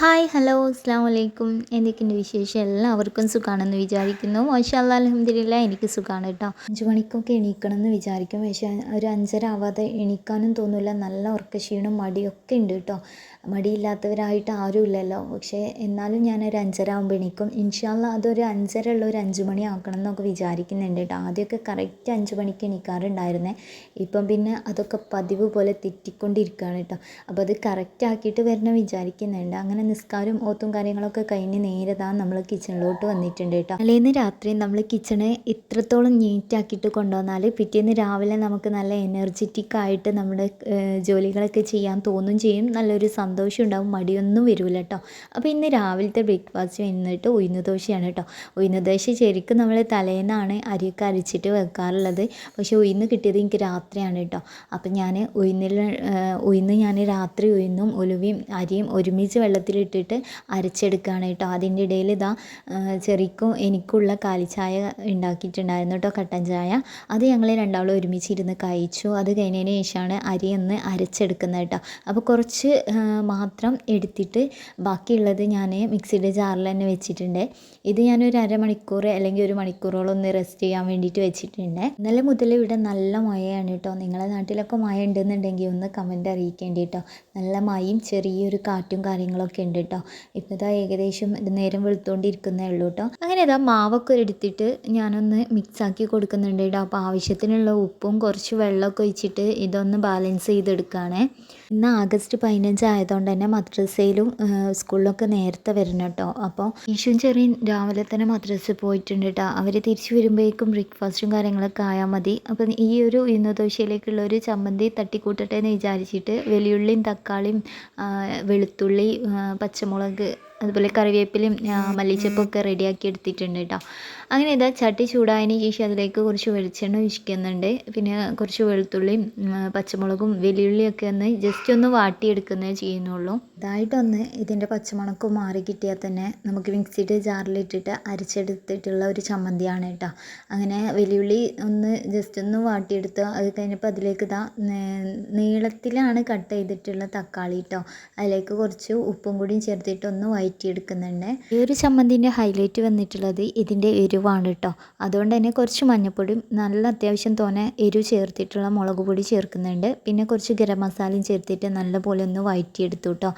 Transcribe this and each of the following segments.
Hi hello അസ്സാം വലൈക്കും എന്തൊക്കെയുണ്ട് വിശേഷം? എല്ലാവർക്കും സുഖമാണെന്ന് വിചാരിക്കുന്നു. മാഷാല്ല അലഹമ്മദില്ല എനിക്ക് സുഖമാണ് കേട്ടോ. അഞ്ച് മണിക്കൊക്കെ എണീക്കണം എന്ന് വിചാരിക്കും. പക്ഷേ ഒരു അഞ്ചര ആവാതെ എണീക്കാനും തോന്നില്ല നല്ല ഉറക്കക്ഷീണം മടിയൊക്കെ ഉണ്ട് കേട്ടോ. മടിയില്ലാത്തവരായിട്ട് ആരും ഇല്ലല്ലോ. പക്ഷേ എന്നാലും ഞാനൊരു അഞ്ചര ആകുമ്പോൾ എണീക്കും ഇൻഷാല്ല അതൊരു അഞ്ചര ഉള്ള ഒരു അഞ്ച് മണി ആക്കണം എന്നൊക്കെ വിചാരിക്കുന്നുണ്ട് കേട്ടോ. ആദ്യമൊക്കെ കറക്റ്റ് അഞ്ച് മണിക്ക് എണീക്കാറുണ്ടായിരുന്നേ. ഇപ്പം പിന്നെ അതൊക്കെ പതിവ് പോലെ തെറ്റിക്കൊണ്ടിരിക്കുകയാണ് കേട്ടോ. അപ്പോൾ അത് കറക്റ്റ് ആക്കിയിട്ട് വരണം വിചാരിക്കുന്നുണ്ട്. അങ്ങനെ നിസ്കാരം ഓത്തും കാര്യങ്ങളൊക്കെ കഴിഞ്ഞ് നേരെ താൻ നമ്മൾ കിച്ചണിലോട്ട് വന്നിട്ടുണ്ട് കേട്ടോ. അല്ലേന്ന് രാത്രി നമ്മൾ കിച്ചണ് ഇത്രത്തോളം നീറ്റാക്കിയിട്ട് കൊണ്ടുവന്നാൽ പിറ്റേന്ന് രാവിലെ നമുക്ക് നല്ല എനർജറ്റിക് ആയിട്ട് നമ്മുടെ ജോലികളൊക്കെ ചെയ്യാൻ തോന്നും ചെയ്യും. നല്ലൊരു സന്തോഷം ഉണ്ടാവും മടിയൊന്നും വരില്ല കേട്ടോ അപ്പോൾ ഇന്ന് രാവിലത്തെ ബ്രേക്ക്ഫാസ്റ്റ് വന്നിട്ട് ഉഴുന്ന് ദോശയാണ് കേട്ടോ ഉഴുന്ന് ദോശ ശരിക്കും നമ്മൾ തലേന്നാണ് അരിയൊക്കെ അരിച്ചിട്ട് വെക്കാറുള്ളത്. പക്ഷേ ഉഴുന്ന് കിട്ടിയത് എനിക്ക് രാത്രിയാണ് കേട്ടോ അപ്പോൾ ഞാൻ ഉഴുന്നിൽ ഉഴുന്ന് ഞാൻ രാത്രി ഉഴുന്നും ഉലുവയും അരിയും ഒരുമിച്ച് വെള്ളത്തിലിട്ടിട്ട് അരച്ചെടുക്കുകയാണ് കേട്ടോ അതിന്റെ ഇടയിൽ ഇതാ ചെറിക്കും എനിക്കുള്ള കാലിച്ചായ ഉണ്ടാക്കിയിട്ടുണ്ടായിരുന്നു കേട്ടോ കട്ടൻ ചായ. അത് ഞങ്ങൾ രണ്ടാളും ഒരുമിച്ചിരുന്ന് കഴിച്ചു. അത് കഴിഞ്ഞതിന് ശേഷമാണ് അരി ഒന്ന് അരച്ചെടുക്കുന്നത് കേട്ടോ അപ്പോൾ കുറച്ച് മാത്രം എടുത്തിട്ട് ബാക്കിയുള്ളത് ഞാൻ മിക്സിയുടെ ജാറിൽ തന്നെ വെച്ചിട്ടുണ്ട്. ഇത് ഞാൻ ഞാനൊരു അരമണിക്കൂർ അല്ലെങ്കിൽ ഒരു മണിക്കൂറോളം ഒന്ന് റെസ്റ്റ് ചെയ്യാൻ വേണ്ടിയിട്ട് വെച്ചിട്ടുണ്ട്. ഇന്നലെ മുതൽ ഇവിടെ നല്ല മഴയാണ് കേട്ടോ. നിങ്ങളുടെ നാട്ടിലൊക്കെ മഴ ഉണ്ടെന്നുണ്ടെങ്കിൽ ഒന്ന് കമന്റ് അറിയിക്കേണ്ടി കേട്ടോ. നല്ല മഴയും ചെറിയൊരു കാറ്റും കാര്യങ്ങളൊക്കെ ഉണ്ട് കേട്ടോ. ഇപ്പോൾ ഇതാ ഏകദേശം നേരം വെളുത്തുകൊണ്ടിരിക്കുന്നേ ഉള്ളൂ കേട്ടോ. അങ്ങനെ ഇതാ മാവൊക്കെ എടുത്തിട്ട് ഞാനൊന്ന് മിക്സാക്കി കൊടുക്കുന്നുണ്ട് കേട്ടോ. അപ്പോൾ ആവശ്യത്തിനുള്ള ഉപ്പും കുറച്ച് വെള്ളമൊക്കെ ഒഴിച്ചിട്ട് ഇതൊന്ന് ബാലൻസ് ചെയ്തെടുക്കുകയാണേ ഇന്ന് ആഗസ്റ്റ് പതിനഞ്ച് ആയതുകൊണ്ട് തന്നെ മദ്രസയിലും സ്കൂളിലൊക്കെ നേരത്തെ വരണം കേട്ടോ. അപ്പോൾ ഈശും ചെറിയ രാവിലെ തന്നെ മദ്രസയിൽ പോയിട്ടുണ്ട് കേട്ടോ. അവർ തിരിച്ചു വരുമ്പോഴേക്കും ബ്രേക്ക്ഫാസ്റ്റും കാര്യങ്ങളൊക്കെ ആയാൽ മതി. അപ്പം ഈ ഒരു ഇന്നദോശയിലേക്കുള്ള ഒരു ചമ്മന്തി തട്ടിക്കൂട്ടട്ടെ എന്ന് വിചാരിച്ചിട്ട് വെളിയുള്ളിയും തക്കാളിയും വെളുത്തുള്ളി പച്ചമുളക് അതുപോലെ കറിവേപ്പിലയും മല്ലിച്ചപ്പൊക്കെ റെഡിയാക്കി എടുത്തിട്ടുണ്ട് കേട്ടോ അങ്ങനെ ഇതാ ചട്ടി ചൂടായതിന് ശേഷം അതിലേക്ക് കുറച്ച് വെളിച്ചെണ്ണ ഒഴിക്കുന്നുണ്ട്. പിന്നെ കുറച്ച് വെളുത്തുള്ളിയും പച്ചമുളകും വെല്ലുള്ളിയൊക്കെ ഒന്ന് ജസ്റ്റ് ഒന്ന് വാട്ടിയെടുക്കുന്നേ ചെയ്യുന്നുള്ളൂ. ഇതായിട്ടൊന്ന് ഇതിന്റെ പച്ചമുളക്ക് മാറി കിട്ടിയാൽ തന്നെ നമുക്ക് മിക്സിയുടെ ജാറിലിട്ടിട്ട് അരച്ചെടുത്തിട്ടുള്ള ഒരു ചമ്മന്തിയാണ് കേട്ടോ അങ്ങനെ വെല്ലുള്ളി ഒന്ന് ജസ്റ്റ് ഒന്ന് വാട്ടിയെടുത്ത് അത് കഴിഞ്ഞപ്പോൾ അതിലേക്ക് ഇതാ നീളത്തിലാണ് കട്ട് ചെയ്തിട്ടുള്ള തക്കാളി കേട്ടോ അതിലേക്ക് കുറച്ച് ഉപ്പും കൂടിയും ചേർത്തിട്ട് ഒന്ന് വഴറ്റിയെടുക്കുന്നുണ്ട് ഈ ഒരു ചമ്മന്തിന്റെ ഹൈലൈറ്റ് വന്നിട്ടുള്ളത് ഇതിന്റെ എരിവാണ് കേട്ടോ. അതുകൊണ്ട് തന്നെ കുറച്ച് മഞ്ഞപ്പൊടിയും നല്ല അത്യാവശ്യം തോനെ എരിവ് ചേർത്തിട്ടുള്ള മുളക് പൊടി ചേർക്കുന്നുണ്ട്. പിന്നെ കുറച്ച് ഗരം മസാലയും ചേർത്തിട്ട് നല്ലപോലെ ഒന്ന് വഴറ്റിയെടുത്തു കേട്ടോ.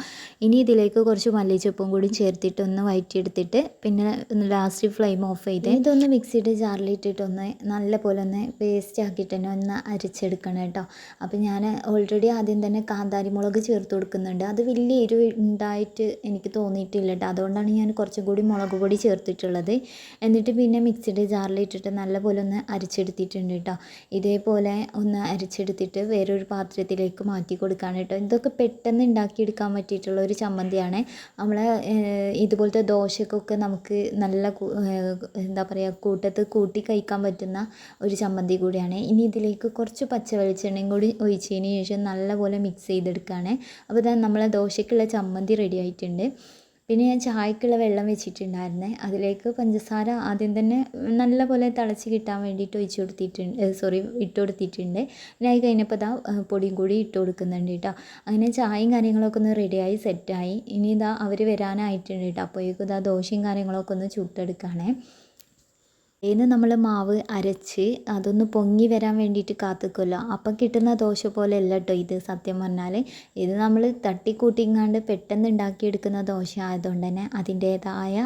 ഇനി ഇതിലേക്ക് കുറച്ച് മല്ലിച്ചപ്പും കൂടി ചേർത്തിട്ട് ഒന്ന് വഴറ്റിയെടുത്തിട്ട് പിന്നെ ഒന്ന് ലാസ്റ്റ് ഫ്ലെയിം ഓഫ് ചെയ്ത് ഇതൊന്ന് മിക്സിയുടെ ജാറിലിട്ടിട്ടൊന്ന് നല്ല പോലെ ഒന്ന് പേസ്റ്റ് ആക്കിയിട്ട് തന്നെ ഒന്ന് അരച്ചെടുക്കണം കേട്ടോ. അപ്പോൾ ഞാൻ ഓൾറെഡി ആദ്യം തന്നെ കാന്താരി മുളക് ചേർത്ത് കൊടുക്കുന്നുണ്ട്. അത് വലിയ എരിവ് ഉണ്ടായിട്ട് എനിക്ക് തോന്നിയിട്ടില്ല കേട്ടോ അതുകൊണ്ടാണ് ഞാൻ കുറച്ചും കൂടി മുളക് പൊടി ചേർത്തിട്ടുള്ളത്. എന്നിട്ട് പിന്നെ മിക്സിയുടെ ജാറിലിട്ടിട്ട് നല്ലപോലെ ഒന്ന് അരിച്ചെടുത്തിട്ടുണ്ട് കേട്ടോ ഇതേപോലെ ഒന്ന് അരിച്ചെടുത്തിട്ട് വേറൊരു പാത്രത്തിലേക്ക് മാറ്റി കൊടുക്കുകയാണ് കേട്ടോ ഇതൊക്കെ പെട്ടെന്ന് ഉണ്ടാക്കിയെടുക്കാൻ പറ്റിയിട്ടുള്ള ഒരു ചമ്മന്തിയാണ്. നമ്മൾ ഇതുപോലത്തെ ദോശക്കൊക്കെ നമുക്ക് നല്ല എന്താ പറയുക കൂട്ടത്ത് കൂട്ടി കഴിക്കാൻ പറ്റുന്ന ഒരു ചമ്മന്തി കൂടിയാണ്. ഇനി ഇതിലേക്ക് കുറച്ച് പച്ച വെളിച്ചെണ്ണയും കൂടി ഒഴിച്ചതിന് ശേഷം നല്ലപോലെ മിക്സ് ചെയ്തെടുക്കുകയാണ് അപ്പോൾ നമ്മളെ ദോശയ്ക്കുള്ള ചമ്മന്തി റെഡി ആയിട്ടുണ്ട്. പിന്നെ ഞാൻ ചായക്കുള്ള വെള്ളം വെച്ചിട്ടുണ്ടായിരുന്നേ. അതിലേക്ക് പഞ്ചസാര ആദ്യം തന്നെ നല്ലപോലെ തിളച്ച് കിട്ടാൻ വേണ്ടിയിട്ട് ഒഴിച്ച് കൊടുത്തിട്ടുണ്ട് സോറി ഇട്ട് കൊടുത്തിട്ടുണ്ട്. പിന്നെ അത് കഴിഞ്ഞപ്പോൾ ഇതാ പൊടിയും കൂടി ഇട്ട് കൊടുക്കുന്നുണ്ട് കേട്ടോ അങ്ങനെ ചായയും കാര്യങ്ങളൊക്കെ ഒന്ന് റെഡിയായി സെറ്റായി ഇനി ഇതാ അവർ വരാനായിട്ടുണ്ട് കേട്ടോ അപ്പോഴേക്കും ഇതാ ദോശയും കാര്യങ്ങളൊക്കെ ഒന്ന് ചുട്ടെടുക്കുകയാണേ ഇന്ന് നമ്മൾ മാവ് അരച്ച് അതൊന്ന് പൊങ്ങി വരാൻ വേണ്ടിയിട്ട് കാത്തുക്കുമല്ലോ അപ്പം കിട്ടുന്ന ദോശ പോലെ അല്ല കേട്ടോ ഇത്. സത്യം പറഞ്ഞാൽ ഇത് നമ്മൾ തട്ടിക്കൂട്ടിങ്ങാണ്ട് പെട്ടെന്ന് ഉണ്ടാക്കിയെടുക്കുന്ന ദോശ ആയതുകൊണ്ട് തന്നെ അതിന്റേതായ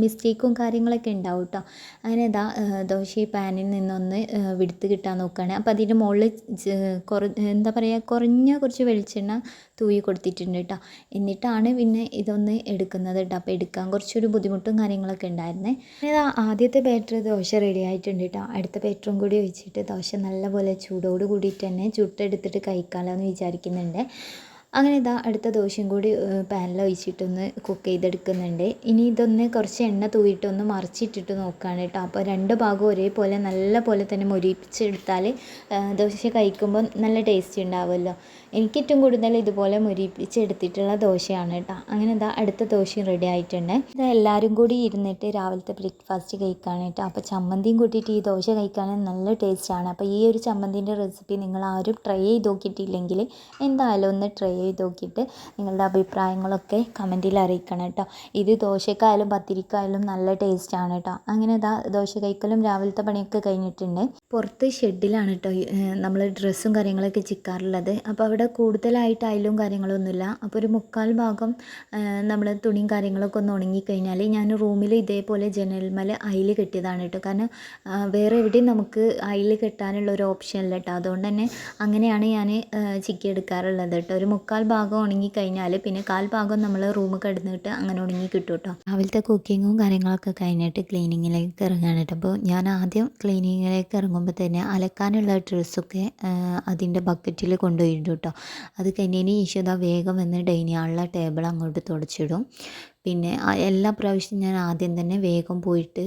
മിസ്റ്റേക്കും കാര്യങ്ങളൊക്കെ ഉണ്ടാവും കേട്ടോ അങ്ങനെ ഇതാ ദോശ ഈ പാനിൽ നിന്നൊന്ന് വിടുത്ത് കിട്ടാൻ നോക്കുകയാണ് അപ്പോൾ അതിന്റെ മുകളിൽ കുറ എന്താ പറയുക കുറഞ്ഞ കുറച്ച് വെളിച്ചെണ്ണ തൂവി കൊടുത്തിട്ടുണ്ട് കേട്ടോ എന്നിട്ടാണ് പിന്നെ ഇതൊന്ന് എടുക്കുന്നത് കേട്ടോ അപ്പോൾ എടുക്കാൻ കുറച്ചൊരു ബുദ്ധിമുട്ടും കാര്യങ്ങളൊക്കെ ഉണ്ടായിരുന്നേ ആദ്യത്തെ ബാറ്റർ ദോശ റെഡി ആയിട്ടുണ്ട് കേട്ടോ അടുത്ത പേറ്ററും കൂടി ഒഴിച്ചിട്ട് ദോശ നല്ലപോലെ ചൂടോട് കൂടിയിട്ട് തന്നെ ചുട്ടെടുത്തിട്ട് കഴിക്കാമല്ലോ എന്ന് വിചാരിക്കുന്നുണ്ട്. അങ്ങനെ ഇതാ അടുത്ത ദോശയും കൂടി പാനിൽ ഒഴിച്ചിട്ടൊന്ന് കുക്ക് ചെയ്തെടുക്കുന്നുണ്ട്. ഇനി ഇതൊന്ന് കുറച്ച് എണ്ണ തൂയിട്ടൊന്ന് മറിച്ചിട്ടിട്ട് നോക്കുകയാണ് കേട്ടോ അപ്പോൾ രണ്ട് ഭാഗവും ഒരേപോലെ നല്ല പോലെ തന്നെ മൊരിപ്പിച്ചെടുത്താൽ ദോശ കഴിക്കുമ്പോൾ നല്ല ടേസ്റ്റ് ഉണ്ടാവുമല്ലോ. എനിക്ക് ഏറ്റവും കൂടുതൽ ഇതുപോലെ മുരിപ്പിച്ചെടുത്തിട്ടുള്ള ദോശയാണ് കേട്ടോ അങ്ങനെ എന്താ അടുത്ത ദോശയും റെഡി ആയിട്ടുണ്ട്. ഇത് എല്ലാവരും കൂടി ഇരുന്നിട്ട് രാവിലത്തെ ബ്രേക്ക്ഫാസ്റ്റ് കഴിക്കാൻ കേട്ടോ അപ്പോൾ ചമ്മന്തിയും കൂട്ടിയിട്ട് ഈ ദോശ കഴിക്കാൻ നല്ല ടേസ്റ്റാണ് അപ്പോൾ ഈ ഒരു ചമ്മന്തിന്റെ റെസിപ്പി നിങ്ങൾ ആരും ട്രൈ ചെയ്ത് നോക്കിയിട്ടില്ലെങ്കിൽ എന്തായാലും ഒന്ന് ട്രൈ ചെയ്ത് നോക്കിയിട്ട് നിങ്ങളുടെ അഭിപ്രായങ്ങളൊക്കെ കമന്റിൽ അറിയിക്കണം കേട്ടോ ഇത് ദോശക്കായാലും പത്തിരിക്കായാലും നല്ല ടേസ്റ്റാണ് കേട്ടോ അങ്ങനെ ഇതാ ദോശ കഴിക്കലും രാവിലത്തെ പണിയൊക്കെ കഴിഞ്ഞിട്ടുണ്ട്. പുറത്ത് ഷെഡിലാണ് കേട്ടോ നമ്മൾ ഡ്രസ്സും കാര്യങ്ങളൊക്കെ ചിക്കാറുള്ളത് അപ്പോൾ അവിടെ കൂടുതലായിട്ട് അയലും കാര്യങ്ങളൊന്നുമില്ല. അപ്പോൾ ഒരു മുക്കാൽ ഭാഗം നമ്മൾ തുണിയും കാര്യങ്ങളൊക്കെ ഒന്ന് ഉണങ്ങിക്കഴിഞ്ഞാൽ ഞാൻ റൂമിൽ ഇതേപോലെ ജനൽമല അയൽ കെട്ടിയതാണ് കേട്ടോ. കാരണം വേറെ എവിടെയും നമുക്ക് അയൽ കെട്ടാനുള്ള ഒരു ഓപ്ഷൻ ഇല്ല കേട്ടോ. അതുകൊണ്ട് തന്നെ അങ്ങനെയാണ് ഞാൻ ചിക്കി എടുക്കാറുള്ളത് കേട്ടോ. ഒരു മുക്കാൽ ഭാഗം ഉണങ്ങിക്കഴിഞ്ഞാൽ പിന്നെ കാൽ ഭാഗം നമ്മൾ റൂം കിടന്നിട്ട് അങ്ങനെ ഉണങ്ങി കിട്ടും കേട്ടോ. രാവിലത്തെ കുക്കിങ്ങും കാര്യങ്ങളൊക്കെ കഴിഞ്ഞിട്ട് ക്ലീനിങ്ങിലേക്ക് ഇറങ്ങാണ് കേട്ടോ. അപ്പോൾ ഞാൻ ആദ്യം ക്ലീനിങ്ങിലേക്ക് ഇറങ്ങുമ്പോൾ തന്നെ അലക്കാനുള്ള ഡ്രസ്സൊക്കെ അതിന്റെ ബക്കറ്റിൽ കൊണ്ടുപോയിട്ടുണ്ട് കേട്ടോ. അത് കഴിഞ്ഞതിന് ശേഷം വേഗം വന്ന് ഡൈനിങ് ഹാളിലെ ടേബിൾ അങ്ങോട്ട് തുടച്ചിടും. പിന്നെ എല്ലാ പ്രാവശ്യവും ഞാൻ ആദ്യം തന്നെ വേഗം പോയിട്ട്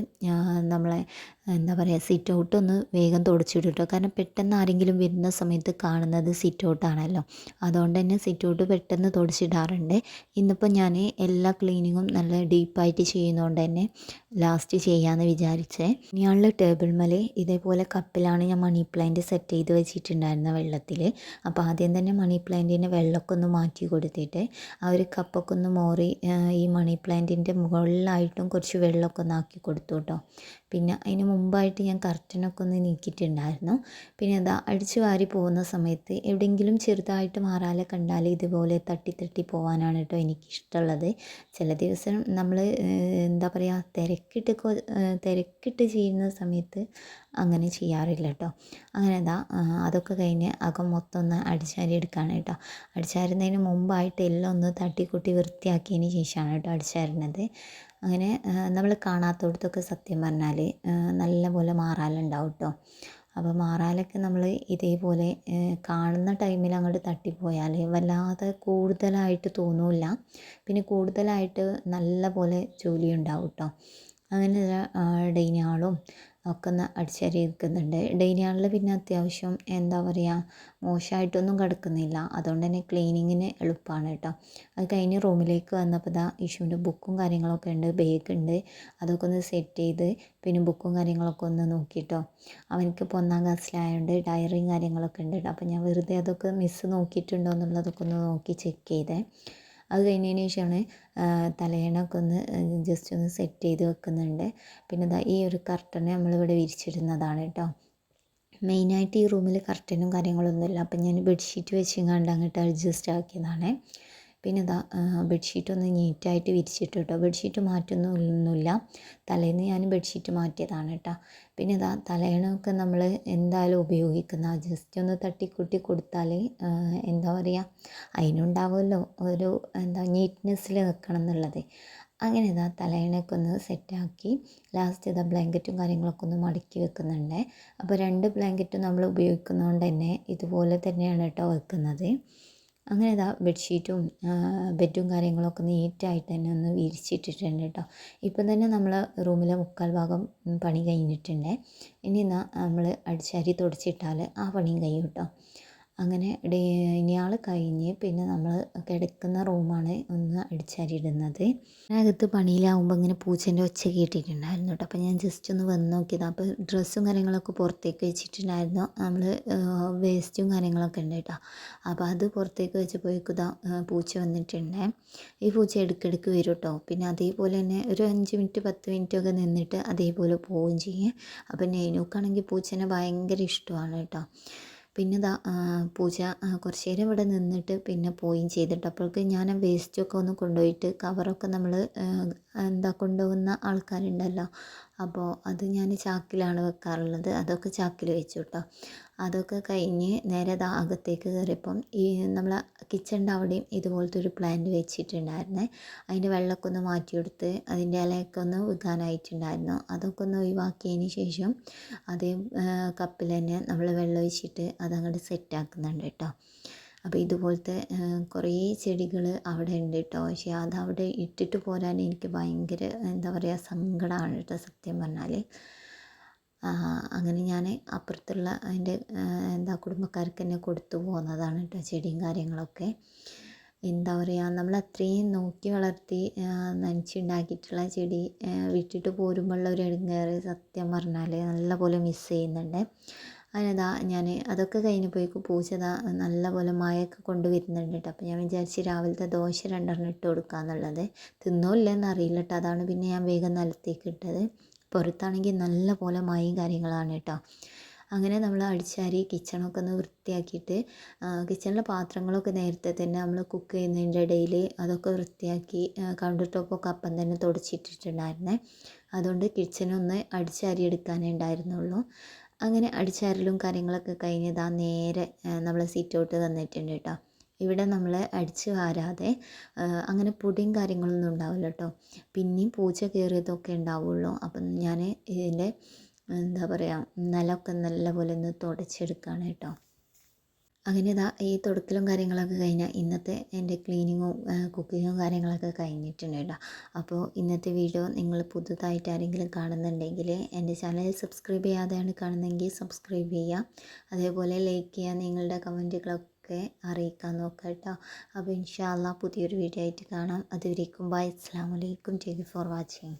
നമ്മളെ എന്താ പറയുക സിറ്റ് ഔട്ട് ഒന്ന് വേഗം തുടച്ചിടും കേട്ടോ കാരണം പെട്ടെന്ന് ആരെങ്കിലും വരുന്ന സമയത്ത് കാണുന്നത് സിറ്റ് ഔട്ടാണല്ലോ അതുകൊണ്ട് തന്നെ സിറ്റ് ഔട്ട് പെട്ടെന്ന് തുടച്ചിടാറുണ്ട്. ഇന്നിപ്പോൾ ഞാൻ എല്ലാ ക്ലീനിങ്ങും നല്ല ഡീപ്പായിട്ട് ചെയ്യുന്നതുകൊണ്ട് തന്നെ ലാസ്റ്റ് ചെയ്യാമെന്ന് വിചാരിച്ചേ. ഇനിയുള്ള ടേബിൾ മല ഇതേപോലെ കപ്പിലാണ് ഞാൻ മണി പ്ലാന്റ് സെറ്റ് ചെയ്ത് വെച്ചിട്ടുണ്ടായിരുന്ന വെള്ളത്തിൽ അപ്പോൾ ആദ്യം തന്നെ മണി പ്ലാന്റിന്റെ വെള്ളമൊക്കെ ഒന്ന് മാറ്റി കൊടുത്തിട്ട് ആ ഒരു കപ്പൊക്കെ ഒന്ന് മോറി ഈ മണി പ്ലാന്റിന്റെ മുകളിലായിട്ടും കുറച്ച് വെള്ളമൊക്കെ ഒന്ന് ആക്കി കൊടുത്തു കേട്ടോ. പിന്നെ അതിന് മുമ്പായിട്ട് ഞാൻ കർട്ടനൊക്കെ ഒന്ന് നീക്കിയിട്ടുണ്ടായിരുന്നു. പിന്നെ അതാ അടിച്ചു വാരി പോകുന്ന സമയത്ത് എവിടെയെങ്കിലും ചെറുതായിട്ട് മാറാല കണ്ടാൽ ഇതുപോലെ തട്ടി തട്ടി പോകാനാണ് കേട്ടോ എനിക്കിഷ്ടമുള്ളത്. ചില ദിവസം നമ്മൾ എന്താ പറയുക തിരക്കിട്ട് തിരക്കിട്ട് ചെയ്യുന്ന സമയത്ത് അങ്ങനെ ചെയ്യാറില്ല കേട്ടോ. അങ്ങനെ അതാ അതൊക്കെ കഴിഞ്ഞ് അകം മൊത്തം ഒന്ന് അടിച്ചാരി എടുക്കുകയാണ് കേട്ടോ. അടിച്ചാരുന്നതിന് മുമ്പായിട്ട് എല്ലാം ഒന്ന് തട്ടിക്കൂട്ടി വൃത്തിയാക്കിയതിന് ശേഷമാണ് കേട്ടോ അടിച്ചാരുന്നത്. അങ്ങനെ നമ്മൾ കാണാത്തടത്തൊക്കെ സത്യം പറഞ്ഞാൽ നല്ലപോലെ മാറാലുണ്ടാവും കേട്ടോ അപ്പോൾ മാറാലൊക്കെ നമ്മൾ ഇതേപോലെ കാണുന്ന ടൈമിൽ അങ്ങോട്ട് തട്ടിപ്പോയാൽ വല്ലാതെ കൂടുതലായിട്ട് തോന്നില്ല. പിന്നെ കൂടുതലായിട്ട് നല്ല പോലെ ജോലി ഉണ്ടാവും കേട്ടോ അങ്ങനെ ഹാളും ഒക്കെ ഒന്ന് അടിച്ചറിയിക്കുന്നുണ്ട് ഡെയിലി ഹാളിൽ പിന്നെ അത്യാവശ്യം എന്താ പറയുക മോശമായിട്ടൊന്നും കിടക്കുന്നില്ല. അതുകൊണ്ട് തന്നെ ക്ലീനിങ്ങിന് എളുപ്പമാണ് കേട്ടോ. അത് കഴിഞ്ഞ് റൂമിലേക്ക് വന്നപ്പോൾ ഇതാ ഇഷുവിന്റെ ബുക്കും കാര്യങ്ങളൊക്കെ ഉണ്ട് ബാഗ് ഉണ്ട്. അതൊക്കെ ഒന്ന് സെറ്റ് ചെയ്ത് പിന്നെ ബുക്കും കാര്യങ്ങളൊക്കെ ഒന്ന് നോക്കിയിട്ടോ അവനക്ക് ഇപ്പോൾ ഒന്നാം ക്ലാസ്സിലായതുകൊണ്ട് ഡയറിയും കാര്യങ്ങളൊക്കെ ഉണ്ട് കേട്ടോ. അപ്പോൾ ഞാൻ വെറുതെ അതൊക്കെ മിസ്സ് നോക്കിയിട്ടുണ്ടോ എന്നുള്ളതൊക്കെ ഒന്ന് നോക്കി ചെക്ക് ചെയ്തേ. അത് കഴിഞ്ഞതിന് ശേഷമാണ് തലയണയൊക്കെ ഒന്ന് ജസ്റ്റ് ഒന്ന് സെറ്റ് ചെയ്ത് വെക്കുന്നുണ്ട്. പിന്നെ ദാ ഈ ഒരു കർട്ടൻ നമ്മളിവിടെ വിരിച്ചിടുന്നതാണ് കേട്ടോ മെയിനായിട്ട് ഈ റൂമിൽ കർട്ടനും കാര്യങ്ങളൊന്നുമില്ല. അപ്പം ഞാൻ ബെഡ്ഷീറ്റ് വെച്ചെങ്ങാണ്ട് അങ്ങോട്ട് അഡ്ജസ്റ്റ് ആക്കിയതാണ്. പിന്നെ ഇതാ ബെഡ്ഷീറ്റ് ഒന്ന് നീറ്റായിട്ട് വിരിച്ചിട്ട് കേട്ടോ ബെഡ്ഷീറ്റ് മാറ്റൊന്നുമില്ല തലേന്ന് ഞാൻ ബെഡ്ഷീറ്റ് മാറ്റിയതാണ് കേട്ടോ പിന്നെ ഇതാ തലേണൊക്കെ നമ്മൾ എന്തായാലും ഉപയോഗിക്കുന്ന ജസ്റ്റ് ഒന്ന് തട്ടിക്കൂട്ടി കൊടുത്താൽ എന്താ പറയുക അതിനുണ്ടാവുമല്ലോ ഒരു എന്താ നീറ്റ്നെസ്സിൽ വെക്കണം എന്നുള്ളത്. അങ്ങനെ ഇതാ തലയണയൊക്കെ ഒന്ന് സെറ്റാക്കി ലാസ്റ്റ് ഇതാ ബ്ലാങ്കറ്റും കാര്യങ്ങളൊക്കെ ഒന്ന് മടക്കി വെക്കുന്നുണ്ട്. അപ്പോൾ രണ്ട് ബ്ലാങ്കറ്റും നമ്മൾ ഉപയോഗിക്കുന്നതുകൊണ്ട് തന്നെ ഇതുപോലെ തന്നെയാണ് കേട്ടോ വെക്കുന്നത്. അങ്ങനെ ഇതാ ബെഡ്ഷീറ്റും ബെഡും കാര്യങ്ങളൊക്കെ നീറ്റായിട്ട് തന്നെ ഒന്ന് വിരിച്ചിട്ടിട്ടുണ്ട് കേട്ടോ. ഇപ്പം തന്നെ നമ്മൾ റൂമിലെ മുക്കാൽ ഭാഗം പണി കഴിഞ്ഞിട്ടുണ്ട്. ഇനി എന്നാൽ നമ്മൾ അടിച്ചാരി തുടച്ചിട്ടാൽ ആ പണിയും കഴിയും കേട്ടോ. അങ്ങനെ ഇനിയാൾ കഴിഞ്ഞ് പിന്നെ നമ്മൾ കിടക്കുന്ന റൂമാണ് ഒന്ന് അടിച്ചാരിയിടുന്നത് അകത്ത് പണിയിലാവുമ്പോൾ ഇങ്ങനെ പൂച്ചേന്റെ ഒച്ച കേട്ടിട്ടുണ്ടായിരുന്നു കേട്ടോ. അപ്പോൾ ഞാൻ ജസ്റ്റ് ഒന്ന് വന്ന് നോക്കിയത്. അപ്പോൾ ഡ്രസ്സും കാര്യങ്ങളൊക്കെ പുറത്തേക്ക് വെച്ചിട്ടുണ്ടായിരുന്നു. നമ്മൾ വേസ്റ്റും കാര്യങ്ങളൊക്കെ ഉണ്ട് കേട്ടോ. അപ്പോൾ അത് പുറത്തേക്ക് വെച്ചപ്പോഴേക്കും പൂച്ച വന്നിട്ടുണ്ട്. ഈ പൂച്ച ഇടയ്ക്കിടയ്ക്ക് വരും കേട്ടോ. പിന്നെ അതേപോലെ തന്നെ ഒരു അഞ്ച് മിനിറ്റ് പത്ത് മിനിറ്റ് ഒക്കെ നിന്നിട്ട് അതേപോലെ പോവുകയും ചെയ്യും. അപ്പോൾ നെയ്നൂക്കാണെങ്കിൽ പൂച്ചേനെ ഭയങ്കര ഇഷ്ടമാണ് കേട്ടോ. പിന്നെ ദാ പൂജ കുറച്ച് നേരം ഇവിടെ നിന്നിട്ട് പിന്നെ പോവുകയും ചെയ്തിട്ട് അപ്പോഴേക്ക് ഞാൻ വേസ്റ്റൊക്കെ ഒന്ന് കൊണ്ടുപോയിട്ട് കവറൊക്കെ നമ്മൾ എന്താ കൊണ്ടുപോകുന്ന ആൾക്കാരുണ്ടല്ലോ. അപ്പോൾ അത് ഞാൻ ചാക്കിലാണ് വെക്കാറുള്ളത്. അതൊക്കെ ചാക്കിൽ വെച്ചു കേട്ടോ അതൊക്കെ കഴിഞ്ഞ് നേരെ ദാ അകത്തേക്ക് കയറിയപ്പം ഈ നമ്മളെ കിച്ചണിന്റെ അവിടെയും ഇതുപോലത്തെ ഒരു പ്ലാന്റ് വെച്ചിട്ടുണ്ടായിരുന്നെ. അതിന്റെ വെള്ളമൊക്കെ ഒന്ന് മാറ്റിയെടുത്ത് അതിന്റെ ഇലയൊക്കെ ഒന്ന് വിൽക്കാനായിട്ടുണ്ടായിരുന്നു അതൊക്കെ ഒന്ന് ഒഴിവാക്കിയതിന് ശേഷം അതേ കപ്പിൽ തന്നെ നമ്മൾ വെള്ളം ഒഴിച്ചിട്ട് അതങ്ങോട്ട് സെറ്റാക്കുന്നുണ്ട് കേട്ടോ അപ്പോൾ ഇതുപോലത്തെ കുറേ ചെടികൾ അവിടെ ഉണ്ട് കേട്ടോ. പക്ഷേ അതവിടെ ഇട്ടിട്ട് പോരാൻ എനിക്ക് ഭയങ്കര എന്താ പറയുക സങ്കടമാണ് കേട്ടോ സത്യം പറഞ്ഞാൽ. അങ്ങനെ ഞാൻ അപ്പുറത്തുള്ള അതിന്റെ എന്താ കുടുംബക്കാർക്ക് തന്നെ കൊടുത്തു പോകുന്നതാണ് കേട്ടോ ചെടിയും കാര്യങ്ങളൊക്കെ. എന്താ പറയുക നമ്മൾ അത്രയും നോക്കി വളർത്തി നനച്ചുണ്ടാക്കിയിട്ടുള്ള ചെടി വിട്ടിട്ട് പോരുമ്പോഴുള്ള ഒരു ഇടങ്ങേറ് സത്യം പറഞ്ഞാൽ നല്ലപോലെ മിസ് ചെയ്യുന്നുണ്ട്. അതിനതാ ഞാൻ അതൊക്കെ കഴിഞ്ഞപ്പോഴേക്കും പൂച്ച ദാ നല്ലപോലെ മഴയൊക്കെ കൊണ്ട് വരുന്നുണ്ട് കേട്ടോ. അപ്പോൾ ഞാൻ വിചാരിച്ച് രാവിലത്തെ ദോശ രണ്ടെണ്ണം ഇട്ട് കൊടുക്കാമെന്നുള്ളത് തിന്നോ ഇല്ലെന്ന് അറിയില്ല കേട്ടോ. അതാണ് പിന്നെ ഞാൻ വേഗം നിലത്തേക്ക് ഇട്ടത്. പുറത്താണെങ്കിൽ നല്ല പോലെ മഴയും കാര്യങ്ങളാണ് കേട്ടോ. അങ്ങനെ നമ്മൾ അടിച്ചാരി കിച്ചണൊക്കെ ഒന്ന് വൃത്തിയാക്കിയിട്ട് കിച്ചണിലെ പാത്രങ്ങളൊക്കെ നേരത്തെ തന്നെ നമ്മൾ കുക്ക് ചെയ്യുന്നതിന്റെ ഇടയിൽ അതൊക്കെ വൃത്തിയാക്കി കൗണ്ടർ ടോപ്പൊക്കെ അപ്പം തന്നെ തുടച്ചിട്ടിട്ടുണ്ടായിരുന്നേ. അതുകൊണ്ട് കിച്ചണൊന്ന് അടിച്ചാരി എടുക്കാനേ ഉണ്ടായിരുന്നുള്ളൂ. അങ്ങനെ അടിച്ചാരലും കാര്യങ്ങളൊക്കെ കഴിഞ്ഞ് ഇതാ നേരെ നമ്മൾ സിറ്റൗട്ട് തന്നിട്ടുണ്ട് കേട്ടോ ഇവിടെ നമ്മൾ അടിച്ച് വാരാതെ അങ്ങനെ പൊടിയും കാര്യങ്ങളൊന്നും ഉണ്ടാവില്ല കേട്ടോ പിന്നെയും പൂച്ച കയറിയതൊക്കെ ഉണ്ടാവുള്ളൂ. അപ്പം ഞാൻ ഇതിന്റെ എന്താ പറയുക നിലമൊക്കെ നല്ലപോലെ ഒന്ന് തുടച്ചെടുക്കുകയാണ് കേട്ടോ അങ്ങനെ ഇതാ ഈ തുടക്കലും കാര്യങ്ങളൊക്കെ കഴിഞ്ഞാൽ ഇന്നത്തെ എന്റെ ക്ലീനിങ്ങും കുക്കിങ്ങും കാര്യങ്ങളൊക്കെ കഴിഞ്ഞിട്ടുണ്ട് കേട്ടോ. അപ്പോൾ ഇന്നത്തെ വീഡിയോ നിങ്ങൾ പുതുതായിട്ട് ആരെങ്കിലും കാണുന്നുണ്ടെങ്കിൽ എന്റെ ചാനൽ സബ്സ്ക്രൈബ് ചെയ്യാതെയാണ് കാണുന്നതെങ്കിൽ സബ്സ്ക്രൈബ് ചെയ്യുക. അതേപോലെ ലൈക്ക് ചെയ്യുക നിങ്ങളുടെ കമന്റുകളൊക്കെ അറിയിക്കാൻ നോക്കുക കേട്ടോ. അപ്പോൾ ഇൻഷാല്ല പുതിയൊരു വീഡിയോ ആയിട്ട് കാണാം. അതുവരേക്കും ബൈ. അസ്സാം വലൈക്കും ടേക്ക് ഫോർ വാച്ചിങ്.